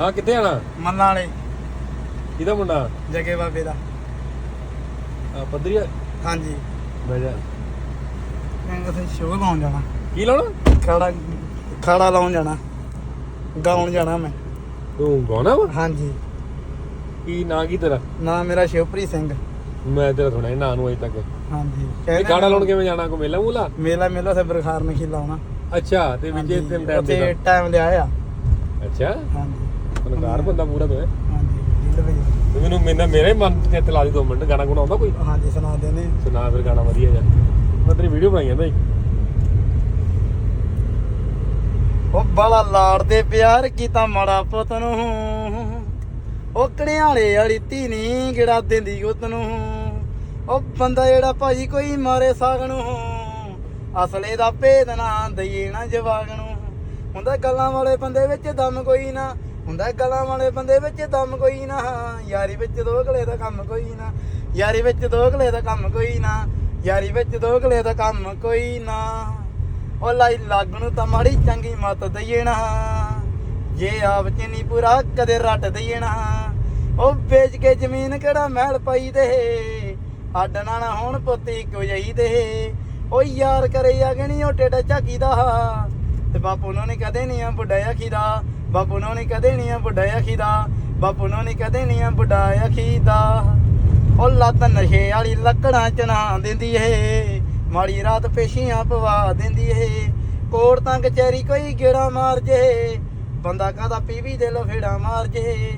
ਹਾਂ ਕਿੱਥੇ ਆਣਾ ਮੰਨਾਂ ਵਾਲੇ। ਕਿਹਦਾ ਮੁੰਡਾ? ਜਗੇ ਬਾਬੇ ਦਾ। ਆ? ਪੱਧਰੀਆ ਹਾਂਜੀ। ਬਹਿ ਜਾ। ਮੈਂ ਕਿਥੇ ਸ਼ੋਅ ਲਾਉਣ ਜਾਣਾ। ਕੀ ਲਾਉਣਾ? ਖਾੜਾ ਖਾੜਾ ਲਾਉਣ ਜਾਣਾ। ਗਾਉਣ ਜਾਣਾ ਮੈਂ। ਤੂੰ ਗਾਉਣਾ ਵਾ? ਹਾਂਜੀ। ਕੀ ਨਾਂ ਕੀ ਤੇਰਾ? ਨਾਮ ਮੇਰਾ ਸ਼ਿਵਪ੍ਰੀਤ ਸਿੰਘ। ਮੈਂ ਤੇਰਾ ਸੁਣਿਆ ਨੀ ਨਾਂ ਨੂੰ ਅਜੇ ਤੱਕ। ਹਾਂਜੀ। ਇਹ ਗਾਣਾ ਲਾਉਣ ਕਿਵੇਂ ਜਾਣਾ? ਕੋ ਮੇਲਾ ਮੂਲਾ? ਮੇਲਾ ਮੇਲਾ ਸੇ ਬਰਖਾਰ ਨਹੀਂ ਖਿਲਾਉਣਾ ਅੱਛਾ ਤੇ ਵਿਜੇ ਤੇ ਟਾਈਮ ਦੇ ਟਾਈਮ ਲਿਆ ਆ ਅੱਛਾ। ਹਾਂਜੀ। ਫਨਕਾਰ ਬੰਦਾ ਪੂਰਾ ਤੂੰ ਹੈਂ? ਹਾਂਜੀ ਤੇ ਮੈਨੂੰ ਮੇਰਾ ਮੇਰੇ ਮਨ ਤੇ ਤੇ ਲਾ ਦੀ ਦੋ ਮਿੰਟ ਗਾਣਾ ਗੁਣਾ ਆਉਂਦਾ ਕੋਈ? ਹਾਂਜੀ ਸੁਣਾ ਦੇਨੇ ਸੁਣਾ ਫਿਰ ਗਾਣਾ ਵਧੀਆ ਜਾ ਮੈਂ ਤੇਰੀ ਵੀਡੀਓ ਬਣਾਈ ਜਾਂਦਾ ਜੀ ਉਹ ਬੜਾ ਲਾੜਦੇ ਪਿਆਰ ਕੀਤਾ ਮਾੜਾ ਪੁੱਤ ਨੂੰ। ਉਹ ਕੜਿਆਲੇ ਵਾਲੀ ਧੀ ਨੀ ਗਿੜਾ ਦਿੰਦੀ ਉਤ ਨੂੰ। ਉਹ ਬੰਦਾ ਜਿਹੜਾ ਭਾਜੀ ਕੋਈ ਮਾਰੇ ਸਾਗ ਨੂੰ। ਅਸਲੇ ਦਾ ਭੇਦ ਨਾ ਦਈਏ ਨਾ ਜਵਾਗ ਨੂੰ। ਹੁੰਦਾ ਗੱਲਾਂ ਵਾਲੇ ਬੰਦੇ ਵਿੱਚ ਦਮ ਕੋਈ ਨਾ। ਹੁੰਦਾ ਗਲਾਂ ਵਾਲੇ ਬੰਦੇ ਵਿੱਚ ਦਮ ਕੋਈ ਨਾ, ਯਾਰੀ ਵਿੱਚ ਦੋਗਲੇ ਦਾ ਕੰਮ ਕੋਈ ਨਾ, ਯਾਰੀ ਵਿੱਚ ਦੋਗਲੇ ਦਾ ਕੰਮ ਕੋਈ ਨਾ, ਯਾਰੀ ਵਿੱਚ ਦੋਗਲੇ ਦਾ ਕੰਮ ਕੋਈ ਨਾ। ਉਹ ਲਾਈ ਲੱਗ ਨੂੰ ਤਾਂ ਮਾੜੀ ਚੰਗੀ ਮਤ ਦਈਏ ਨਾ, ਜੇ ਆਪ ਚ ਨਹੀਂ ਪੂਰਾ ਕਦੇ ਰੱਟ ਦਈਏ ਨਾ। ਉਹ ਵੇਚ ਕੇ ਜ਼ਮੀਨ ਕਿਹੜਾ ਮਹਿਲ ਪਾਈ ਦੇ, ਅੱਡ ਨਾ ਨਾ ਹੁਣ ਪੁੱਤੀ ਕਿਉਂ ਜਾਈ ਦੇ। ਉਹ ਯਾਰ ਕਰੇ ਅਗਣੀ ਉਹ ਟੇਡਾ ਝਾਕੀ ਦਾ। ਤੇ ਬਾਪੂ ਨੂੰ ਨਹੀਂ ਕਦੇ ਨਹੀਂ ਆ ਬੁੱਢਾ ਆਖੀ ਦਾ। ਬਾਪੂ ਨੂੰ ਨਹੀਂ ਕਦੇ ਨਹੀਂ ਆ ਬੁੱਢਾ ਆਖੀ ਦਾ ਬਾਪੂ ਨੂੰ ਨਹੀਂ ਕਦੇ ਨਹੀਂ ਆ ਬੁੱਢਾ ਆਖੀ ਉਹ ਲੱਤ ਨਸ਼ੇ ਵਾਲੀ ਲੱਕੜਾਂ ਚ ਨਾ ਦਿੰਦੀ ਏ, ਮਾੜੀ ਰਾਤ ਪੇਸ਼ੀਆਂ ਪਵਾ ਦਿੰਦੀ ਏ। ਕੋੜ ਕਚਹਿਰੀ ਕੋਈ ਗੇੜਾ ਮਾਰ ਜੇ, ਬੰਦਾ ਕਾਦਾ ਪੀਵੀ ਦੇ ਲਫੇੜਾ ਮਾਰ ਜੇ।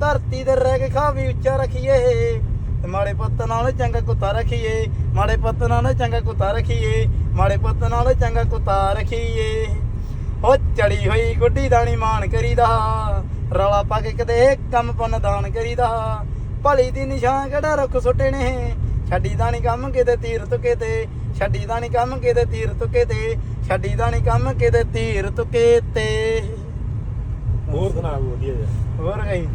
ਧਰਤੀ ਦੇ ਰਹਿ ਕੇ ਖਾ ਵੀ ਉੱਚਾ ਰੱਖੀਏ ਮਾੜੇ ਪੁੱਤ ਨਾਲ ਚੰਗਾ ਕੁੱਤਾ ਰੱਖੀਏ। ਮਾੜੇ ਪੁੱਤ ਨਾਲ ਚੰਗਾ ਕੁੱਤਾ ਰੱਖੀਏ, ਮਾੜੇ ਪੁੱਤ ਨਾਲ ਚੰਗਾ ਕੁੱਤਾ ਰੱਖੀਏ। ਉਹ ਚੜੀ ਹੋਈ ਗੁੱਡੀ ਦਾਣੀ ਮਾਣ ਕਰੀਦਾ ਰੌਲਾ ਪਾ ਕੇ ਕਦੇ ਕੰਮ ਪੁੰਨ ਦਾਨ ਕਰੀਦਾ। ਭਲੀ ਦੀ ਨਿਸ਼ਾਨ ਕਿਹੜਾ ਰੁੱਖ ਸੁੱਟੇ ਨੇ ਛੱਡੀ ਦਾ ਨਹੀਂ ਕੰਮ ਕਿਤੇ ਤੀਰ ਤੁਕੇ ਤੇ ਛੱਡੀ ਦਾ ਨਹੀਂ ਕੰਮ ਕਿਤੇ ਤੀਰ ਤੁਕੇ ਤੇ ਛੱਡੀ ਦਾ ਨਹੀਂ ਕੰਮ ਕਿਤੇ ਤੀਰ ਤੁਕੇ ਤੇ। ਹੋਰ ਸੁਣਾ ਵਧੀਆ ਜਾ ਹੋਰ ਗਈ